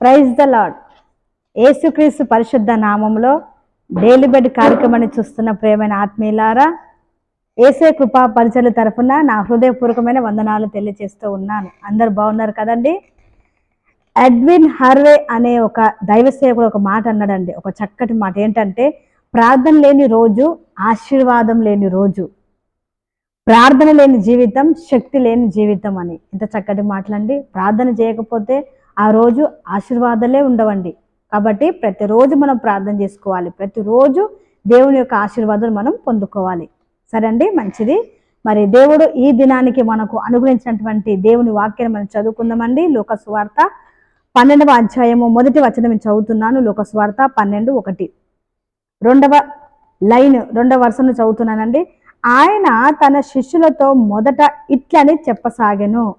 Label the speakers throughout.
Speaker 1: Praise the lord యేసుక్రీస్తు పరిశుద్ధ నామంలో డైలీ బెడ్ కార్యక్రమాన్ని చూస్తున్న ప్రేమైన ఆత్మీయులారా ఏసే కృపా పరిచయల తరఫున నా హృదయపూర్వకమైన వందనాలు తెలియజేస్తూ ఉన్నాను. అందరు బాగున్నారు కదండి? అడ్విన్ హర్వే అనే ఒక దైవ సేవకుడు ఒక మాట అన్నాడండి. ఒక చక్కటి మాట ఏంటంటే ప్రార్థన లేని రోజు ఆశీర్వాదం లేని రోజు ప్రార్థన లేని జీవితం శక్తి లేని జీవితం అని. ఇంత చక్కటి మాటలండి. ప్రార్థన చేయకపోతే ఆ రోజు ఆశీర్వాదాలే ఉండవండి. కాబట్టి ప్రతిరోజు మనం ప్రార్థన చేసుకోవాలి. ప్రతిరోజు దేవుని యొక్క ఆశీర్వాదాలు మనం పొందుకోవాలి. సరే అండి మంచిది. మరి దేవుడు ఈ దినానికి మనకు అనుగ్రహించినటువంటి దేవుని వాక్యాన్ని మనం చదువుకుందామండి. లోకస్వార్త పన్నెండవ అధ్యాయము మొదటి వచనం చదువుతున్నాను. లోకస్వార్త పన్నెండు ఒకటి. రెండవ లైన్ రెండవ వరుసను చదువుతున్నానండి. ఆయన తన శిష్యులతో మొదట ఇట్లని చెప్పసాగెను.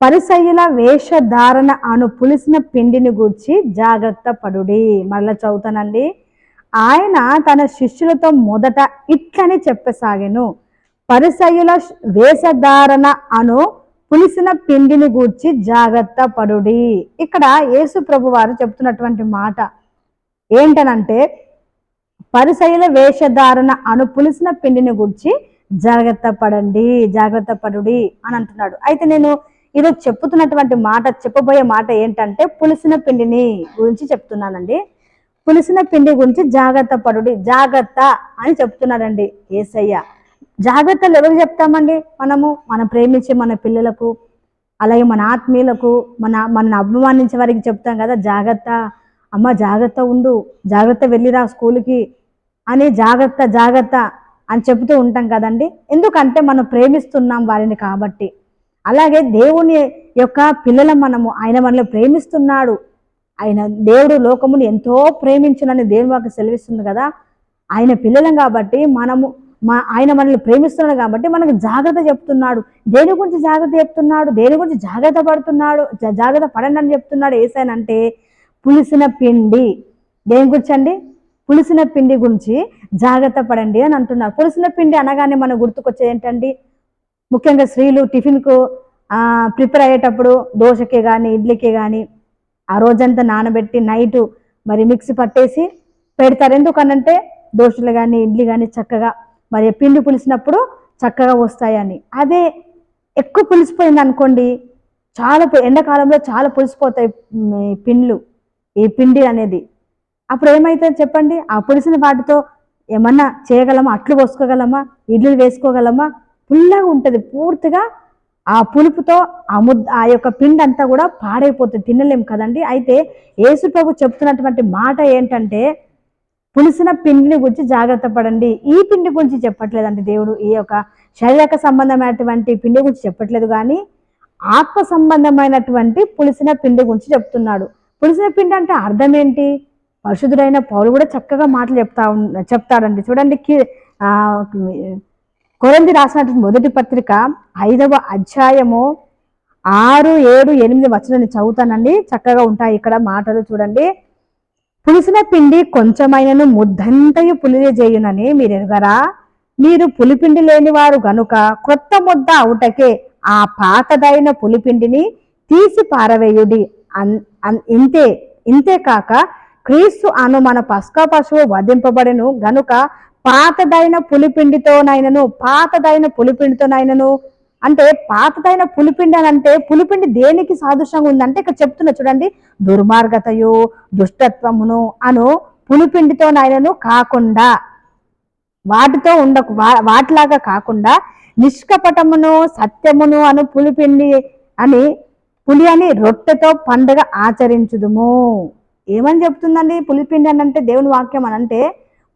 Speaker 1: పరిసయ్యుల వేషధారణ అను పులిసిన పిండిని గూర్చి జాగ్రత్త పడుడి. మరలా చదువుతానండి. ఆయన తన శిష్యులతో మొదట ఇట్లని చెప్పసాగాను. పరిసయ్యుల వేషధారణ అను పులిసిన పిండిని గూర్చి జాగ్రత్త పడుడి. ఇక్కడ యేసు ప్రభు వారు చెప్తున్నటువంటి మాట ఏంటనంటే పరిసయుల వేషధారణ అను పులిసిన పిండిని గురించి జాగ్రత్త పడండి జాగ్రత్త పడుడి అని అంటున్నాడు అయితే నేను ఈరోజు చెప్పుతున్నటువంటి మాట చెప్పబోయే మాట ఏంటంటే పులిసిన పిండిని గురించి చెప్తున్నానండి. పులిసిన పిండి గురించి జాగ్రత్త పడుడి జాగ్రత్త అని చెప్తున్నాడండి ఏసయ్య. జాగ్రత్తలు ఎవరు చెప్తామండి? మనము మనం ప్రేమించే మన పిల్లలకు అలాగే మన ఆత్మీయులకు మన మన అభిమానించే వారికి చెప్తాం కదా జాగ్రత్త అమ్మ జాగ్రత్త ఉండు జాగ్రత్త వెళ్ళిరా స్కూల్కి అని జాగ్రత్త జాగ్రత్త అని చెబుతూ ఉంటాం కదండి. ఎందుకంటే మనం ప్రేమిస్తున్నాం వారిని కాబట్టి. అలాగే దేవుని యొక్క పిల్లల మనము ఆయన మనల్ని ప్రేమిస్తున్నాడు. ఆయన దేవుడు లోకముని ఎంతో ప్రేమించునని దేవుని వాకి సెలవిస్తుంది కదా. ఆయన పిల్లలం కాబట్టి మనము మా ఆయన మనల్ని ప్రేమిస్తున్నాడు కాబట్టి మనకు జాగ్రత్త చెప్తున్నాడు. దేని గురించి జాగ్రత్త చెప్తున్నాడు? దేని గురించి జాగ్రత్త పడుతున్నాడు? జా- జాగ్రత్త పడండి అని చెప్తున్నాడు ఏసానంటే పులిసిన పిండి. దేని గురించి అండి? పులిసిన పిండి గురించి జాగ్రత్త పడండి అని అంటున్నారు. పులిసిన పిండి అనగానే మనకు గుర్తుకొచ్చేది ఏంటండి? ముఖ్యంగా స్త్రీలు టిఫిన్కు ప్రిపేర్ అయ్యేటప్పుడు దోశకి కానీ ఇడ్లీకి కానీ ఆ రోజంతా నానబెట్టి నైట్ మరి మిక్సీ పట్టేసి పెడతారు. ఎందుకనంటే దోశలు కానీ ఇడ్లీ కానీ చక్కగా మరి పిండి పులిసినప్పుడు చక్కగా వస్తాయని. అదే ఎక్కువ పులిసిపోయింది అనుకోండి చాలా ఎండాకాలంలో చాలా పులిసిపోతాయి పిండ్లు ఈ పిండి అనేది. అప్పుడు ఏమవుతుంది చెప్పండి? ఆ పులిసిన వాటితో ఏమన్నా చేయగలమా? అట్లు పోసుకోగలమా ఇడ్లు వేసుకోగలమా? పుల్లగా ఉంటుంది పూర్తిగా ఆ పులుపుతో ఆ ముద్ద ఆ యొక్క పిండి అంతా కూడా పాడైపోతుంది తినలేం కదండి. అయితే యేసు ప్రభు చెప్తున్నటువంటి మాట ఏంటంటే పులిసిన పిండిని గురించి జాగ్రత్త పడండి. ఈ పిండి గురించి చెప్పట్లేదండి దేవుడు. ఈ యొక్క శారీరక సంబంధమైనటువంటి పిండి గురించి చెప్పట్లేదు కానీ ఆత్మ సంబంధమైనటువంటి పులిసిన పిండి గురించి చెప్తున్నాడు. పులిసిన పిండి అంటే అర్థం ఏంటి? పరిశుద్ధుడైన పౌరులు కూడా చక్కగా మాటలు చెప్తా చెప్తాడండి. చూడండి కొరంది రాసినటువంటి మొదటి పత్రిక ఐదవ అధ్యాయము ఆరు ఏడు ఎనిమిది వచనాన్ని చదువుతానండి. చక్కగా ఉంటాయి ఇక్కడ మాటలు చూడండి. పులిసిన పిండి కొంచెమైనను ముద్దంతయు పులియజేయునని మీరు ఎరుగరా? మీరు పులిపిండి లేనివారు గనుక క్రొత్త ముద్ద అవుటకే ఆ పాతదైన పులిపిండిని తీసి పారవేయుడి. అన్- ఇంతే ఇంతే కాక క్రీస్తు అను మన పస్కా పశువు వధింపబడెను. గనుక పాతదైన పులిపిండితోనైనను పాతదైన పులిపిండితోనైనను. అంటే పాతదైన పులిపిండి అని అంటే పులిపిండి దేనికి సాదృశ్యంగా ఉందంటే ఇక్కడ చెప్తున్నా చూడండి. దుర్మార్గతయు దుష్టత్వమును అను పులిపిండితోనైనను కాకుండా వాటితో ఉండకు వా- వాటిలాగా కాకుండా నిష్కపటమును సత్యమును అను పులిపిండి అని పులి అని రొట్టెతో పండుగ ఆచరించుదుము. ఏమని చెప్తుందండి పులిపిండి అని అంటే దేవుని వాక్యం అని అంటే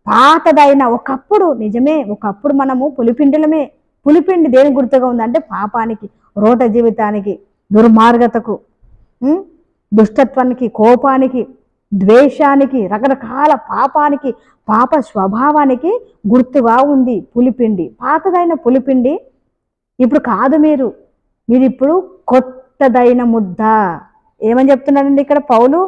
Speaker 1: పాతదైన ఒకప్పుడు నిజమే ఒకప్పుడు మనము పులిపిండిలమే. పులిపిండి దేని గుర్తుగా ఉందంటే పాపానికి రోట జీవితానికి దుర్మార్గతకు దుష్టత్వానికి కోపానికి ద్వేషానికి రకరకాల పాపానికి పాప స్వభావానికి గుర్తుగా ఉంది పులిపిండి. పాతదైన పులిపిండి ఇప్పుడు కాదు మీరు. మీరు ఇప్పుడు కొత్తదైన ముద్ద. ఏమని చెప్తున్నారండి ఇక్కడ పౌలు?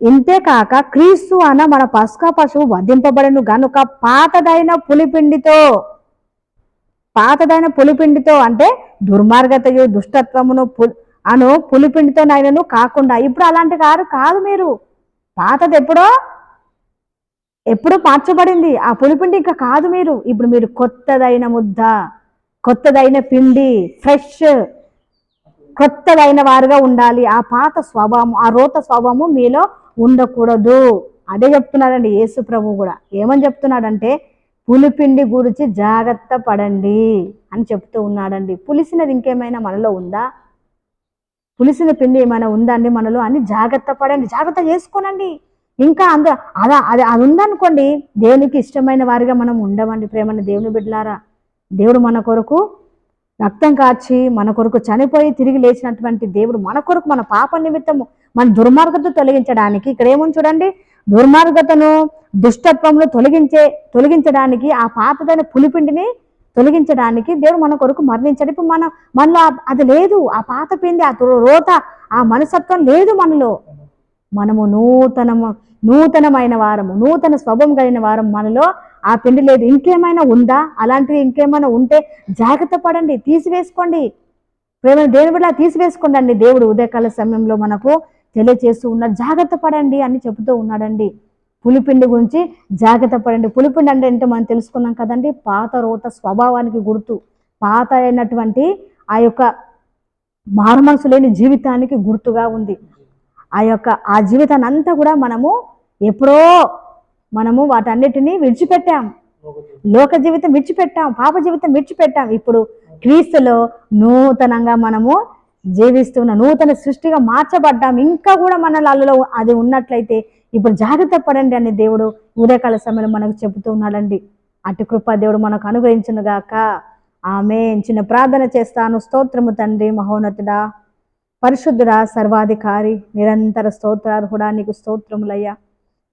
Speaker 1: ఇంతేకాక క్రీస్తు అన్న మన పసుకా పశువు వధింపబడను గనుక పాతదైన పులిపిండితో పాతదైన పులిపిండితో అంటే దుర్మార్గతయు దుష్టత్వమును అను పులిపిండితో నాయనను కాకుండా ఇప్పుడు అలాంటి కారు కాదు మీరు. పాతది ఎప్పుడో ఎప్పుడో మార్చబడింది. ఆ పులిపిండి ఇంకా కాదు మీరు. ఇప్పుడు మీరు కొత్తదైన ముద్ద కొత్తదైన పిండి ఫ్రెష్ కొత్తదైన వారుగా ఉండాలి. ఆ పాత స్వభావం ఆ రోత స్వభావము మీలో ఉండకూడదు. అదే చెప్తున్నాడండి యేసు ప్రభు కూడా. ఏమని చెప్తున్నాడంటే పులిపిండి గురించి జాగ్రత్త పడండి అని చెప్తూ ఉన్నాడండి. పులిసినది ఇంకేమైనా మనలో ఉందా? పులిసిన పిండి ఏమైనా ఉందా అండి మనలో? అని జాగ్రత్త పడండి. జాగ్రత్త చేసుకోనండి. ఇంకా అంద అలా అది అది ఉందనుకోండి దేవునికి ఇష్టమైన వారిగా మనం ఉండమండి ప్రేమని దేవుని బిడ్డలారా? దేవుడు మన కొరకు రక్తం కార్చి మన కొరకు చనిపోయి తిరిగి లేచినటువంటి దేవుడు మన కొరకు మన పాప నిమిత్తము మన దుర్మార్గత తొలగించడానికి ఇక్కడ ఏముంది చూడండి? దుర్మార్గతను దుష్టత్వంలో తొలగించే తొలగించడానికి ఆ పాతదైన పులిపిండిని తొలగించడానికి దేవుడు మన కొరకు మరణించాడు. ఇప్పుడు మన మనలో అది లేదు. ఆ పాత పిండి ఆ రోత ఆ మనసత్వం లేదు మనలో. మనము నూతనము నూతనమైన వారము నూతన స్వభం కలిగిన వారం మనలో ఆ పిండి లేదు. ఇంకేమైనా ఉందా? అలాంటిది ఇంకేమైనా ఉంటే జాగ్రత్త పడండి తీసివేసుకోండి. ప్రేమ దేవుని బిడ్డ తీసివేసుకోండి అండి దేవుడు ఉదయకాల సమయంలో మనకు తెలియచేస్తూ ఉన్నాడు జాగ్రత్త పడండి అని చెబుతూ ఉన్నాడండి. పులిపిండి గురించి జాగ్రత్త పడండి. పులిపిండి అంటే ఏంటో మనం తెలుసుకున్నాం కదండి. పాత రోత స్వభావానికి గుర్తు. పాత అయినటువంటి ఆ యొక్క మారుమనసు లేని జీవితానికి గుర్తుగా ఉంది. ఆ యొక్క ఆ జీవితాన్ని అంతా కూడా మనము ఎప్పుడో మనము వాటన్నిటిని విడిచిపెట్టాం. లోక జీవితం విడిచిపెట్టాం పాప జీవితం విడిచిపెట్టాం. ఇప్పుడు క్రీస్తులో నూతనంగా మనము జీవిస్తున్న నూతన సృష్టిగా మార్చబడ్డాం. ఇంకా కూడా మన అల్లలో అది ఉన్నట్లయితే ఇప్పుడు జాగ్రత్త పడండి అని దేవుడు ఉదయకాల సమయంలో మనకు చెబుతూ ఉన్నాడండి. అటు కృప దేవుడు మనకు అనుగ్రహించును గాక. ఆమె చిన్న ప్రార్థన చేస్తాను. స్తోత్రము తండ్రి మహోన్నతుడా పరిశుద్ధుడా సర్వాధికారి నిరంతర స్తోత్రార్హుడా నీకు స్తోత్రములయ్యా.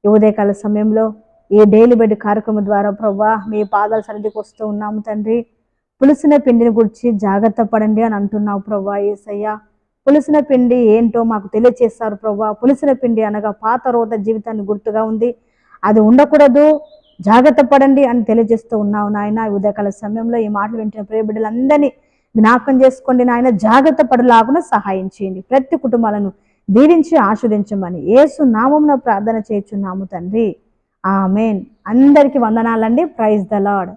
Speaker 1: ఈ ఉదయకాల సమయంలో ఈ డైలీ బెడ్ కార్యక్రమం ద్వారా ప్రవ్వా మీ పాదాల సన్నిధికి వస్తూ ఉన్నాము తండ్రి. పులిసిన పిండిని గురించి జాగ్రత్త పడండి అని అంటున్నావు ప్రవ్వా ఏసయ్య. పులిసిన పిండి ఏంటో మాకు తెలియచేస్తారు ప్రవ్వా. పులిసిన పిండి అనగా పాత రోత జీవితాన్ని గుర్తుగా ఉంది. అది ఉండకూడదు జాగ్రత్త పడండి అని తెలియజేస్తూ ఉన్నావు నాయన. ఉదయకాల సమయంలో ఈ మాటలు వింటున్న ప్రియబిడ్డలందరినీ జ్ఞాపకం చేసుకోండి నాయన. జాగ్రత్త పడలాగున సహాయం చేయండి. ప్రతి కుటుంబాలను దీవించి ఆస్వాదించమని ఏసు నామంలో ప్రార్థన చేయుచున్నాము తండ్రి. ఆమెన్. అందరికీ వందనాలండి. Praise the lord